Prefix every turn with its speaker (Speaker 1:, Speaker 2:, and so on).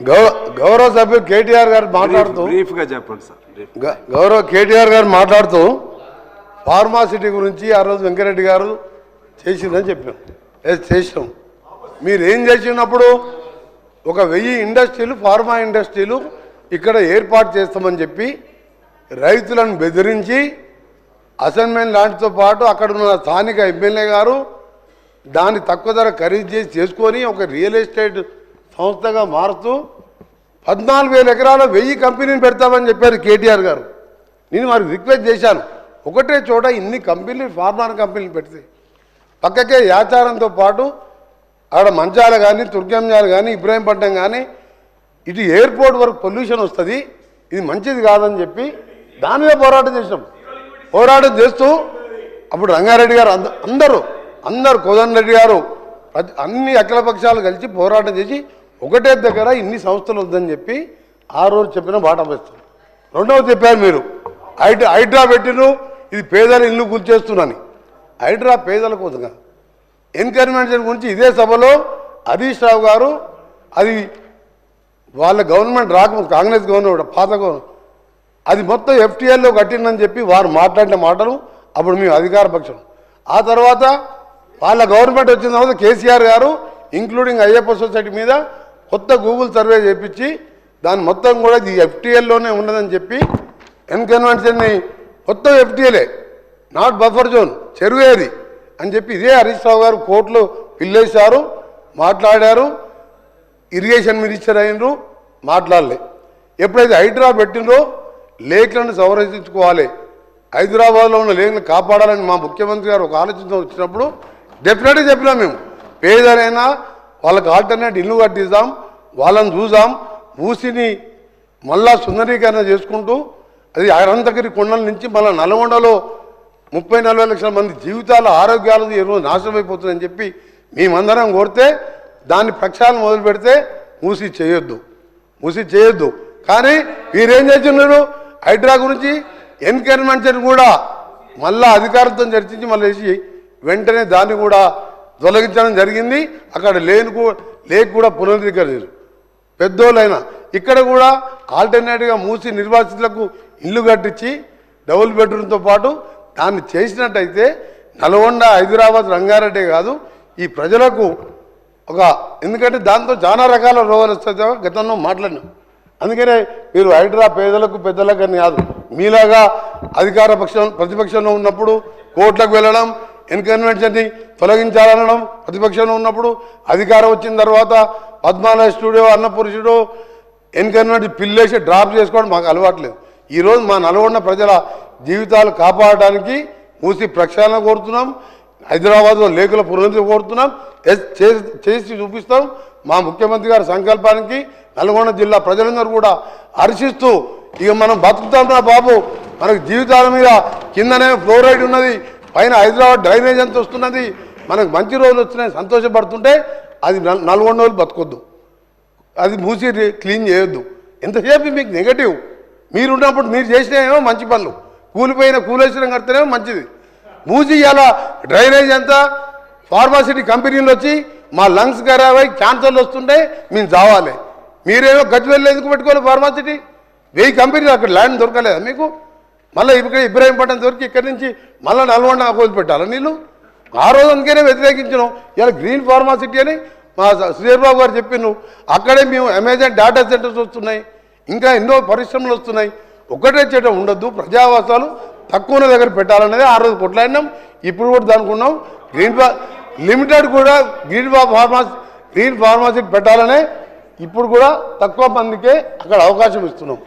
Speaker 1: గౌ- గౌరవ సభ్యులు కేటీఆర్ గారు మాట్లాడుతూ
Speaker 2: చెప్పండి సార్
Speaker 1: గౌరవ కేటీఆర్ గారు మాట్లాడుతూ ఫార్మాసిటీ గురించి ఆ రోజు వెంకరెడ్డి గారు చేసిందని చెప్పాం. ఎస్ చేసినాం. మీరు ఏం చేసినప్పుడు ఒక వెయ్యి ఇండస్ట్రీలు ఫార్మా ఇండస్ట్రీలు ఇక్కడ ఏర్పాటు చేస్తామని చెప్పి రైతులను బెదిరించి అసైన్మెంట్ లాంటితో పాటు అక్కడ ఉన్న స్థానిక ఎమ్మెల్యే గారు దాన్ని తక్కువ ధర ఖరీదు చేసి చేసుకొని ఒక రియల్ ఎస్టేట్ సంస్థగా మారుతూ పద్నాలుగు వేల ఎకరాల వెయ్యి కంపెనీని పెడతామని చెప్పారు కేటీఆర్ గారు. నేను వారికి రిక్వెస్ట్ చేశాను. ఒకటే చోట ఇన్ని కంపెనీలు ఫార్మాన్ కంపెనీలు పెడితే. పక్కకే యాచారంతో పాటు అక్కడ మంచాలు కానీ తుర్గంజాలు కానీ ఇబ్రాహీంపట్నం కానీ ఇటు ఎయిర్పోర్ట్ వరకు పొల్యూషన్ వస్తుంది. ఇది మంచిది కాదని చెప్పి దాని పోరాటం చేసినాం. పోరాటం చేస్తూ అప్పుడు రంగారెడ్డి గారు అందరూ అందరు కోదండ రెడ్డి గారు ప్రతి- అన్ని అఖిల పక్షాలు కలిసి పోరాటం చేసి ఒకటే దగ్గర ఇన్ని సంస్థలు వద్దని చెప్పి ఆ రోజు చెప్పిన బాట వేస్తాం రెండవది చెప్పారు మీరు. హైడ్రా హైడ్రా పెట్టిను ఇది పేదల ఇల్లు కూల్చేస్తున్నాని హైడ్రా పేదల కోసంగా. ఎన్కరేజ్మెంట్ గురించి ఇదే సభలో హరీష్ రావు గారు అది వాళ్ళ గవర్నమెంట్ రాకముందు కాంగ్రెస్ గవర్నమెంట్ పాత గవర్నమెంట్ అది మొత్తం ఎఫ్టీఎల్లో కట్టిందని చెప్పి వారు మాట్లాడిన మాటలు అప్పుడు మేము అధికార పక్షం. ఆ తర్వాత వాళ్ళ గవర్నమెంట్ వచ్చిన తర్వాత కేసీఆర్ గారు ఇంక్లూడింగ్ అయ్యప్ప సొసైటీ మీద కొత్త గూగుల్ సర్వే చేపించి దాని మొత్తం కూడా ఇది ఎఫ్టీఎల్లోనే ఉన్నదని చెప్పి ఎన్కన్వెన్షన్ని మొత్తం ఎఫ్టీఎలే నాట్ బఫర్ జోన్ చెరువేది అని చెప్పి ఇదే హరీష్ రావు గారు కోర్టులో పిల్లేశారు మాట్లాడారు ఇరిగేషన్ మినిస్టర్ అయినరు మాట్లాడలే. ఎప్పుడైతే హైడ్రా పెట్టినరో లేఖలను సంరక్షించుకోవాలి. హైదరాబాద్లో ఉన్న లేఖలను కాపాడాలని మా ముఖ్యమంత్రి గారు ఒక ఆలోచన వచ్చినప్పుడు డెఫినెట్గా చెప్పినాం మేము. పేదలైనా వాళ్ళకి ఆల్టర్నేట్ ఇల్లు కట్టిద్దాం వాళ్ళని చూసాం ఊసిని మళ్ళా సుందరీకరణ చేసుకుంటూ అది అనంతగిరి కొండల నుంచి మళ్ళీ నల్గొండలో ముప్పై నలభై లక్షల మంది జీవితాలు ఆరోగ్యాలు ఈరోజు నాశనం అయిపోతుందని చెప్పి మేమందరం కోరితే దాన్ని ప్రక్షాళన మొదలు పెడితే మూసి చేయొద్దు. మూసి చేయొద్దు. కానీ వీరేం చేస్తున్నారు? హైడ్రా గురించి ఎన్కరేజ్మెంట్ కూడా మళ్ళా అధికారంతో చర్చించి మళ్ళీ వేసి వెంటనే దాన్ని కూడా తొలగించడం జరిగింది. అక్కడ లేని కూ- లేక్ కూడా పునరుద్ధరించారు పెద్దోళ్ళైనా ఇక్కడ కూడా ఆల్టర్నేట్గా మూసి నిర్వాసితులకు ఇల్లు కట్టించి డబుల్ బెడ్రూమ్తో పాటు దాన్ని చేసినట్టయితే నల్గొండ హైదరాబాద్ రంగారెడ్డి కాదు ఈ ప్రజలకు ఒక ఎందుకంటే దాంతో చాలా రకాల రోగాలు వస్తాయి గతంలో మాట్లాడినాం. అందుకనే మీరు హైడ్రా పేదలకు పెద్దలకు అని కాదు మీలాగా అధికార పక్షం ప్రతిపక్షంలో ఉన్నప్పుడు కోర్టులకు వెళ్ళడం ఇన్కన్వెన్షన్ని తొలగించాలనడం ప్రతిపక్షంలో ఉన్నప్పుడు అధికారం వచ్చిన తర్వాత పద్మాలయ స్టూడియో అన్నపురుషుడు ఎన్కన్వెంట్ పిల్లేసి డ్రాప్ చేసుకోవడం మాకు అలవాట్లేదు. ఈరోజు మా నల్గొండ ప్రజల జీవితాలు కాపాడడానికి మూసి ప్రక్షాళన కోరుతున్నాం. హైదరాబాద్లో లేఖల పునరుద్ధి కోరుతున్నాం. చేసి చూపిస్తాం. మా ముఖ్యమంత్రి గారి సంకల్పానికి నల్గొండ జిల్లా ప్రజలందరూ కూడా హర్షిస్తూ ఇక మనం బతుకుతాం బాబు. మనకు జీవితాల మీద కిందనే ఫ్లోరైడ్ ఉన్నది. పైన హైదరాబాద్ డ్రైనేజ్ ఎంత వస్తున్నది? మనకు మంచి రోజులు వచ్చినాయి సంతోషపడుతుంటే అది నల్- నల్గొండ రోజులు బతకొద్దు. అది మూసి క్లీన్ చేయొద్దు. ఎంతసేపు మీకు నెగటివ్ మీరు ఉన్నప్పుడు మీరు చేసినేమో మంచి పనులు. కూలిపోయిన కూలేశ్వరం కడితేనేమో మంచిది. మూసి ఇలా డ్రైనేజ్ అంతా ఫార్మాసిటీ కంపెనీలు వచ్చి మా లంగ్స్ ఖరాబ్ అయి క్యాన్సర్లు వస్తుంటే మేము చావాలి. మీరేమో గజ్వెల్ ఎందుకు పెట్టుకోవాలి ఫార్మాసిటీ? వెయ్యి కంపెనీలు అక్కడ ల్యాండ్ దొరకలేదా మీకు? మళ్ళీ ఇక్కడ ఇబ్రాహీంపట్నం దొరికి ఇక్కడి నుంచి మళ్ళీ నల్గొండ వదిలిపెట్టాలా నీళ్ళు? ఆ రోజు అందుకనే వ్యతిరేకించడం ఇలా గ్రీన్ ఫార్మాసిటీ అని మా శ్రీబాబు గారు చెప్పిండు అక్కడే మేము అమెజాన్ డేటా సెంటర్స్ వస్తున్నాయి. ఇంకా ఎన్నో పరిశ్రమలు వస్తున్నాయి. ఒకటే చెట ఉండొద్దు. ప్రజావాసాలు తక్కువ దగ్గర పెట్టాలనేది ఆ రోజు కొట్లాడినాం. ఇప్పుడు కూడా దానుకున్నాం. గ్రీన్ ఫా లిమిటెడ్ కూడా green pharma green pharma city పెట్టాలనే ఇప్పుడు కూడా తక్కువ మందికే అక్కడ అవకాశం ఇస్తున్నాం.